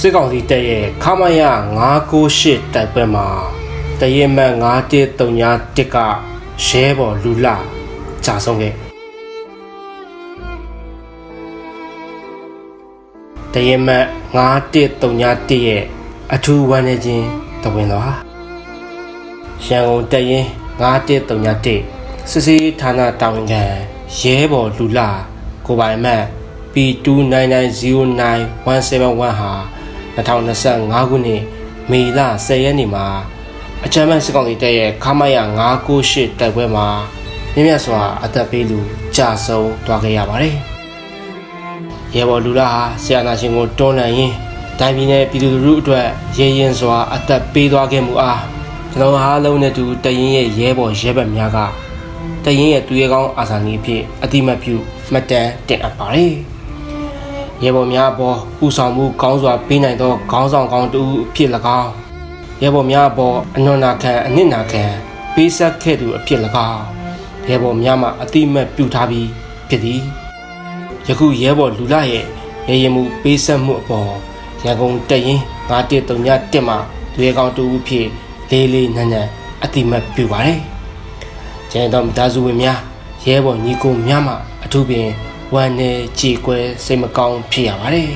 စစ်ကောင်စီတပ်ရဲ့ခမရ998တိုက်ပွဲမှာတရင်မတ်9131ကရဲဘော်လူလာကြာဆုံးခဲ့တရင်မတ်9131ရဲ့အထူးဝမ်းနေခြင်းတဝင်တော်ဟာရန်ကုန်တရင်9131စစ်စေးဌာနတာဝန်ခံရဲဘော်လူလာကိုပိုင်မတ် P29909171 ဟာ 2025ခုနှစ်မေလ10ရက်နေ့မှာအကြမ်းဖက်စစ်ကောင်စီတပ်ရဲ့ခမရ998တိုက်ပွဲမှာမြင့်မြတ်စွာအသက်ပေးလူကြာဆုံးသွားခဲ့ရပါတယ်။ရဲဘော်လူလာဟာဆရာနာရှင်ကိုတွန်းလှန်ရင်းတိုင်းပြည်နယ်ပြည်သူလူထုအတွက်ရဲရင်စွာအသက်ပေးသွားခဲ့မှုအားကျွန်တော်အားလုံးနဲ့တူတရင်ရဲ့ရဲဘော်ရဲဘက်များကတရင်ရဲ့သူရဲကောင်းအာဇာနည်အဖြစ်အတိမတ်ပြုမှတ်တမ်းတင်အပ်ပါတယ်။ ရဲဘော်များအပေါ်ပူဆောင်မှုကောင်းစွာပေးနိုင်သောခေါင်းဆောင်ကောင်းတူအဖြစ်၎င်းရဲဘော်များအပေါ်အနွန်နာခံအနစ်နာခံပေးဆက်ခဲ့သူအဖြစ်၎င်းရဲဘော်များမှအတိမတ်ပြုထားပြီးဖြစ်သည်ယခုရဲဘော်လူလာရဲ့ရဲရင်မှုပေးဆက်မှုအပေါ်ရန်ကုန်တရင်9131မှာလူရဲကောင်းတူအဖြစ်လေးလေးနက်နက်အတိမတ်ပြုပါတယ်ကျန်တော်မိသားစုဝင်များရဲဘော်ညီကိုများမှအထူးပင် ဝမ်းနေကြေကွဲစိတ်မကောင်းဖြစ်ရပါတယ်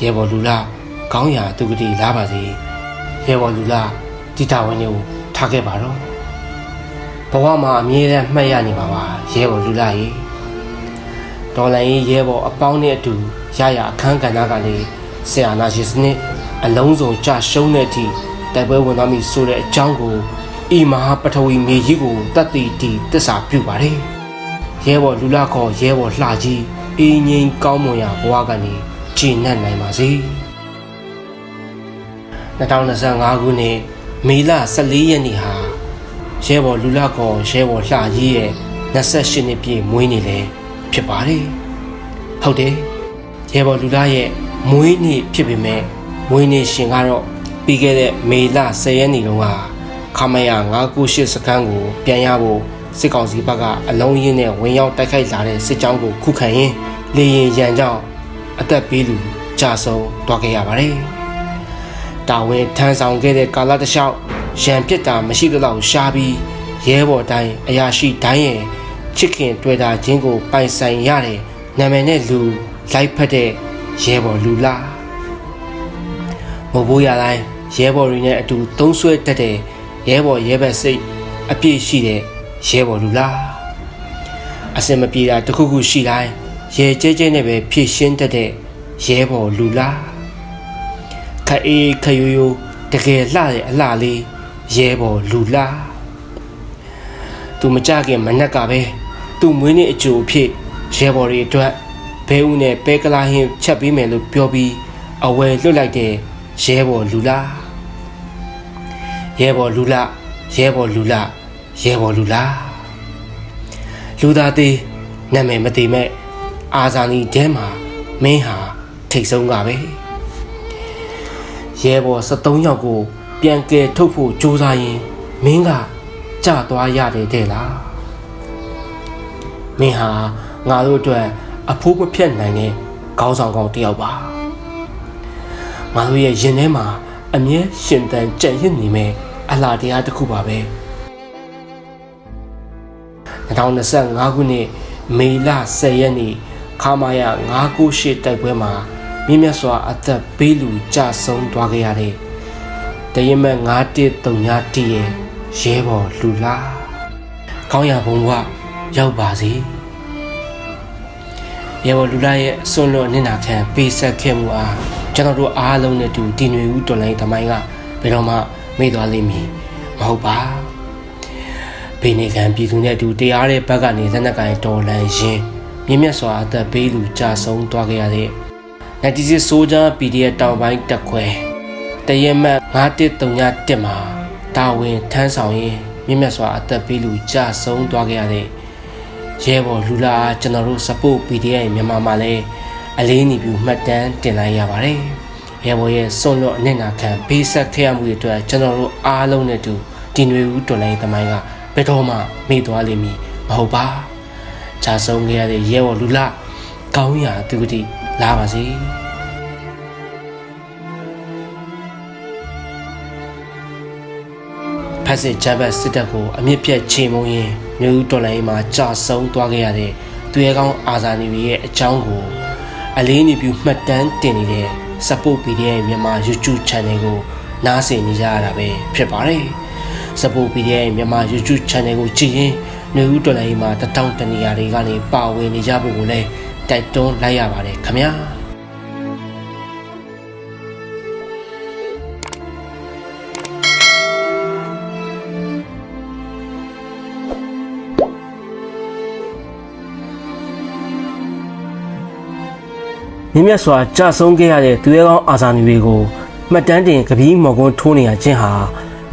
ရဲဘော်လူလာကောင်းရာသူကတိလာပါစေရဲဘော်လူလာတိတာဝန်ကိုထားခဲ့ပါတော့ဘဝမှာအမြဲတမ်းမှတ်ရနေပါပါရဲဘော်လူလာရေဒေါ်လာရေးရဲဘော်အပေါင်းနဲ့အတူရရအခန်းကဏ္ဍကနေဆရာနာရှင်စနစ်အလုံးစုံကြရှုံးတဲ့အထိတိုက်ပွဲဝင်သွားပြီဆိုတဲ့အကြောင်းကိုဤမဟာပထဝီမြေကြီးကိုတတ်တည်တည်တစ္ဆာပြုပါတယ် ရဲဘော်လူလာခေါ်ရဲဘော်လှကြီးအင်းငိမ်ကောင်းမွန်ရာဘဝကနေကြည်နပ်နိုင်ပါစေ2025ခုနှစ်မေလ14ရက်နေ့ဟာရဲဘော်လူလာခေါ်ရဲဘော်လှကြီးရဲ့28နှစ်ပြည့်မွေးနေ့လည်းဖြစ်ပါတယ်ဟုတ်တယ်ရဲဘော်လူလာရဲ့မွေးနေ့ဖြစ်ပေမဲ့မွေးနေ့ရှင်ကတော့ပြီးခဲ့တဲ့မေလ10ရက်နေ့တုန်းကခမရ998စခန်းကိုပြန်ရဖို့ စစ်ကောင်စီဘက်ကအလုံးရင်းနဲ့ဝင်ရောက်တိုက်ခိုက်လာတဲ့စစ်ကြောင်းကိုခုခံရင်းလေရင်ရန်ကြောင့်အသက်ပေးလူကြာဆုံးသွားခဲ့ရပါတယ်။တာဝန်ထမ်းဆောင်ခဲ့တဲ့ကာလတစ်လျှောက်ရန်ပြစ်တာမရှိသလောက်ရှားပြီးရဲဘော်တိုင်းအရာရှိတိုင်းရဲ့ချစ်ခင်တွေ့တာချင်းကိုပိုင်ဆိုင်ရတဲ့နာမည်နဲ့လူလိုက်ဖက်တဲ့ရဲဘော်လူလားမဟုတ်ဘူးရတိုင်းရဲဘော်တွေနဲ့အတူသုံးဆွဲတတ်တဲ့ရဲဘော်ရဲဘက်စိတ်အပြည့်ရှိတဲ့ ရဲဘော်လူလားအစင်မပြေတာတခုခုရှိတိုင်းရဲကျဲကျဲနဲ့ပဲဖြည့်ရှင်းတတ်တဲ့ရဲဘော်လူလားခအေးခယူယူတကယ်လှတဲ့အလှလေးရဲဘော်လူလားသူမကြခင်မနက်ကပဲသူမွေးနေ့အကျိုးအဖြစ်ရဲဘော်တွေအတွက်ဘဲဦးနဲ့ပဲကလာဟင်းချက်ပေးမယ်လို့ပြောပြီးအဝယ်လွတ်လိုက်တဲ့ရဲဘော်လူလားရဲဘော်လူလားရဲဘော်လူလား ရဲဘော်လူလားလူသားသေးနာမည်မသိမဲ့အာဇာနည်တဲမှာမင်းဟာထိတ်ဆုံးကပဲရဲဘော်73ယောက်ကို ပြန်ကယ်ထုတ်ဖို့ကြိုးစားရင်မင်းကကြသွားရတယ်တဲ့လားမင်းဟာငါတို့အတွက်အဖိုးမဖြတ်နိုင်တဲ့ခေါင်းဆောင်ကောင်းတစ်ယောက်ပါငါတို့ရဲ့ရင်ထဲမှာအမြဲရှင်တန်ကြံ့ရစ်နေမဲ့အလားတရားတစ်ခုပါပဲ 2025ခုနှစ်မေလ10ရက်နေ့ခမာယ998တိုက်ပွဲမှာမြင့်မြတ်စွာအသက်ပေးလူကြဆုံးသွားခဲ့ရတဲ့တရင်မဲ့9139တီရဲ့ရဲဘော်လူလားကောင်းရဘုံကရောက်ပါစေရဲဘော်လူလားရဲ့အစွန်းလွတ်နင့်နာခံပေးဆက်ခဲ့မှုအားကျွန်တော်တို့အားလုံးနဲ့တူတည်ငြိမ်ဦးတော်လိုင်းသမိုင်းကဘယ်တော့မှမေ့သွားလိမ့်မည်မဟုတ်ပါ ဘေးနေခံပြည်သူနဲ့အတူတရားတဲ့ဘက်ကနေလက်နက်ကင်တော်လန်ရင်မြင့်မြတ်စွာအသက်ပေးလူကြာဆုံးသွားခဲ့ရတဲ့96ဆိုဂျာ PDF တောင်ပိုင်းတက်ခွဲတရက်မှတ်9131မှာတာဝန်ထမ်းဆောင်ရင်မြင့်မြတ်စွာအသက်ပေးလူကြာဆုံးသွားခဲ့ရတဲ့ရဲဘော်လူလာကျွန်တော်တို့ support PDF မြန်မာမှာလည်းအလေးနေပြီးမှတ်တမ်းတင်လိုက်ရပါတယ်ရဲဘော်ရဲ့စွန့်လွတ်အနစ်နာခံဘေးဆက်ခဲ့ရမှုတွေအတွက်ကျွန်တော်တို့အားလုံးနဲ့တူဒီနွေဦးတော်လိုင်းသမိုင်းက ဘယ်တော့မှမေ့သွားလိမ့်မည်မဟုတ်ပါ။ဂျာဆုံးခဲ့ရတဲ့ရဲဘော်လူလာကောင်းရာသူတိလာပါစေ။။ဖက်စစ်ဂျပန်စစ်တပ်ကိုအမြင့်ပြတ်ချိန်မုံရင်မြို့ဦးတော်လိုင်းမှာကြာဆုံးသွားခဲ့ရတဲ့သူရဲကောင်းအာဇာနည်ရဲ့အကြောင်းကိုအလေးအနက်ပြုမှတ်တမ်းတင်နေတဲ့ Support PDF မြန်မာ YouTube Channel ကိုနားဆင်နေကြရတာပဲဖြစ်ပါတယ်။ support PDF မြန်မာ YouTube channel ကိုကြည့်ရင်မျိုးဦးတော်လိုင်းမှာတထောင်တနေရာတွေကနေပါဝင်နေကြဖို့ကိုလည်းတိုက်တွန်းလိုက်ရပါတယ်ခင်ဗျာ။မြင့်မြတ်စွာကြာဆုံးခဲ့ရတဲ့သူရဲကောင်းအာဇာနည်တွေကိုမှတ်တမ်းတင်ကပီးမော်ကွန်းထိုးနေရခြင်းဟာ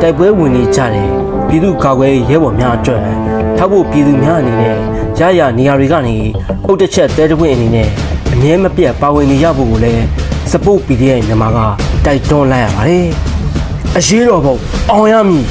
တိုက်ပွဲဝင်နေကြတဲ့ပြည်သူကာကွယ်ရေးရဲဘော်များအတွက်ထောက်ဖို့ပြည်သူများအနေနဲ့ရရနေရာတွေကနေအုတ်တစ်ချက်တဲတပွင့်အနေနဲ့အမြဲမပြတ်ပါဝင်နေရဖို့ကိုလည်း support PDF မြန်မာကတိုက်တွန်းလိုက်ရပါတယ်အရေးတော်ပုံအောင်ရမည်